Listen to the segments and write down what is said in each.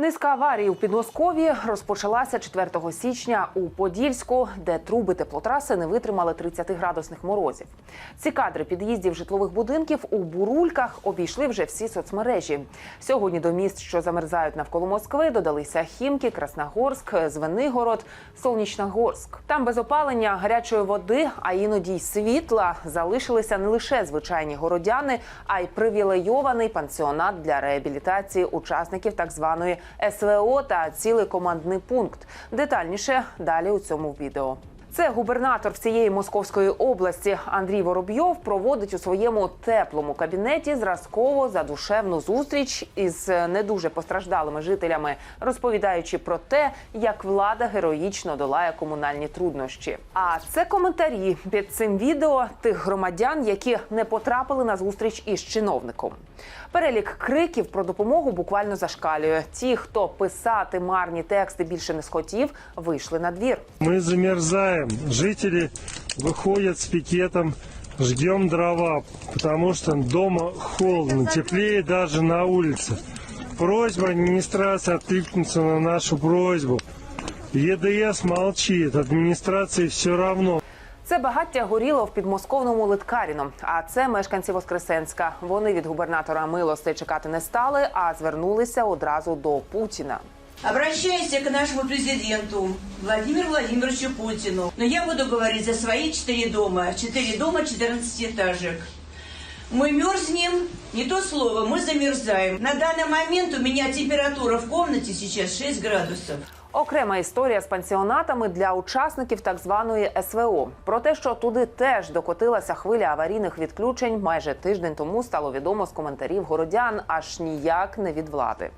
Низка аварій у Підмосков'ї розпочалася 4 січня у Подільську, де труби теплотраси не витримали 30-градусних морозів. Ці кадри під'їздів житлових будинків у бурульках обійшли вже всі соцмережі. Сьогодні до міст, що замерзають навколо Москви, додалися Хімки, Красногорськ, Звенигород, Солнічногорськ. Там без опалення гарячої води, а іноді й світла залишилися не лише звичайні городяни, а й привілейований пансіонат для реабілітації учасників так званої СВО та цілий командний пункт. Детальніше далі у цьому відео. Це губернатор всієї Московської області Андрій Воробйов проводить у своєму теплому кабінеті зразково задушевну зустріч із не дуже постраждалими жителями, розповідаючи про те, як влада героїчно долає комунальні труднощі. А це коментарі під цим відео тих громадян, які не потрапили на зустріч із чиновником. Перелік криків про допомогу буквально зашкалює. Ті, хто писати марні тексти більше не схотів, вийшли на двір. Мы замерзаем. Жители выходят с пикетом. Ждем дрова, потому что дома холодно, теплее даже на улице. Просьба администрации откликнуться на нашу просьбу. ЕДС молчит, администрации все равно. Це багаття горіло в підмосковному Литкаріно. А це мешканці Воскресенська. Вони від губернатора милости чекати не стали, а звернулися одразу до Путіна. Обращаюсь к нашему президенту Владимиру Владимировичу Путину. Но я буду говорить за свои четыре дома. Четыре дома, 14 этажек. Мы мерзнем, не то слово, мы замерзаем. На данный момент у меня температура в комнате сейчас 6 градусов. Окрема історія з пансіонатами для учасників так званої СВО. Про те, що туди теж докотилася хвиля аварійних відключень, майже тиждень тому стало відомо з коментарів городян, аж ніяк не від влади.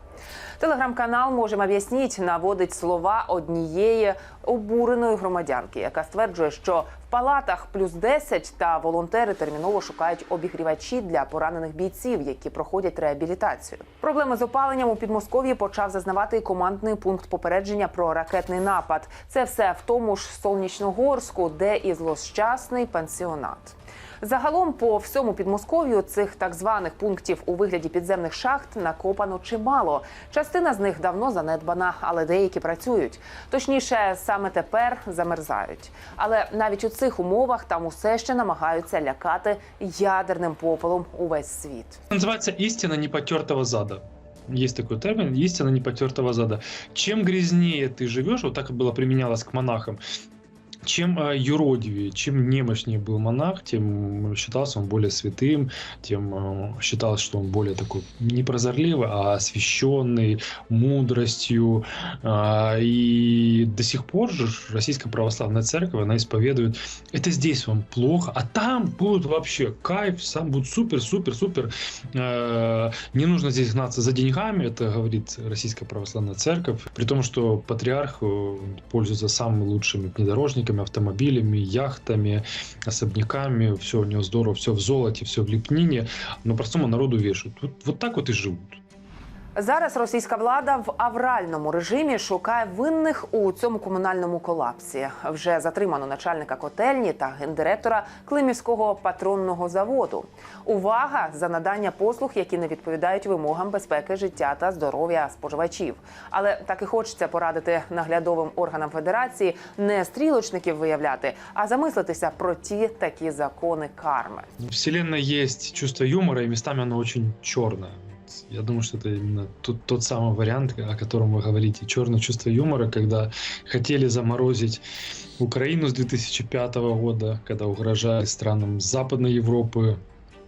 Телеграм-канал «Можем об'ясніть» наводить слова однієї обуреної громадянки, яка стверджує, що в палатах плюс 10 та волонтери терміново шукають обігрівачі для поранених бійців, які проходять реабілітацію. Проблеми з опаленням у Підмосков'ї почав зазнавати і командний пункт попередження про ракетний напад. Це все в тому ж Солнічногорську, де і злощасний пансіонат. Загалом по всьому Підмосков'ю цих так званих пунктів у вигляді підземних шахт накопано чимало. Частина з них давно занедбана, але деякі працюють. Точніше, саме тепер замерзають. Але навіть у цих умовах там усе ще намагаються лякати ядерним попелом увесь світ. Называется истина непотертого зада. Есть такой термин истина непотертого зада. Чем грязнее ты живешь, вот так и было применялось к монахам, чем э, юродивее, чем немощнее был монах, тем считался он более святым, тем э, считалось, что он более такой не прозорливый, а освященный мудростью. А, И до сих пор же Российская Православная Церковь, она исповедует, это здесь вам плохо, а там будет вообще кайф, сам будет супер, супер, супер. Не нужно здесь гнаться за деньгами, это говорит Российская Православная Церковь, при том, что патриарх э, пользуется самыми лучшими внедорожниками, автомобилями, яхтами, особняками, все у него здорово, все в золоте, все в лепнине, но простому народу вешают. Вот, вот так вот и живут. Зараз російська влада в авральному режимі шукає винних у цьому комунальному колапсі. Вже затримано начальника котельні та гендиректора Климівського патронного заводу. Увага за надання послуг, які не відповідають вимогам безпеки життя та здоров'я споживачів. Але так і хочеться порадити наглядовим органам федерації не стрілочників виявляти, а замислитися про ті такі закони карми. В Вселенной есть чувство юмора, и местами оно очень черное. Я думаю, что это именно тот, тот самый вариант, о котором вы говорите. Черное чувство юмора, когда хотели заморозить Украину с 2005 года, когда угрожали странам Западной Европы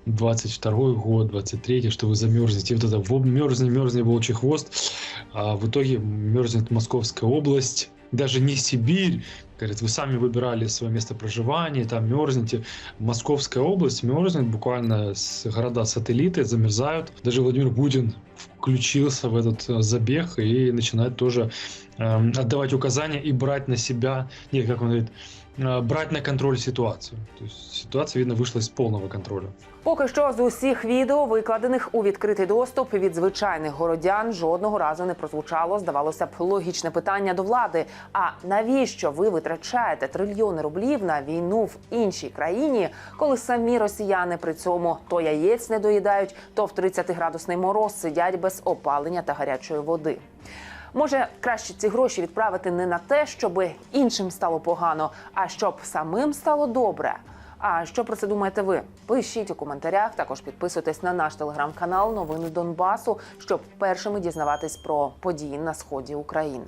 22 год, 23 что вы замерзнете. Вот это «Во- мерзни, мерзни, волчий хвост. А в итоге мерзнет Московская область, даже не Сибирь. Говорят, вы сами выбирали свое место проживания, там мерзнете. Московская область мерзнет, буквально с города-сателлиты замерзают. Даже Владимир Путин включился в этот э, забег и начинает тоже эм, отдавать указания и брать на себя, нет, как он говорит, э, брать на контроль ситуацию. То есть ситуация, видно, вышла из полного контроля. Поки що з усіх відео, викладених у відкритий доступ від звичайних городян, жодного разу не прозвучало, здавалося б, логічне питання до влади. А навіщо ви витрачаєте трильйони рублів на війну в іншій країні, коли самі росіяни при цьому то яєць не доїдають, то в 30-градусний мороз сидять без опалення та гарячої води? Може, краще ці гроші відправити не на те, щоб іншим стало погано, а щоб самим стало добре. А що про це думаєте ви? Пишіть у коментарях. Також підписуйтесь на наш телеграм-канал Новини Донбасу, щоб першими дізнаватись про події на сході України.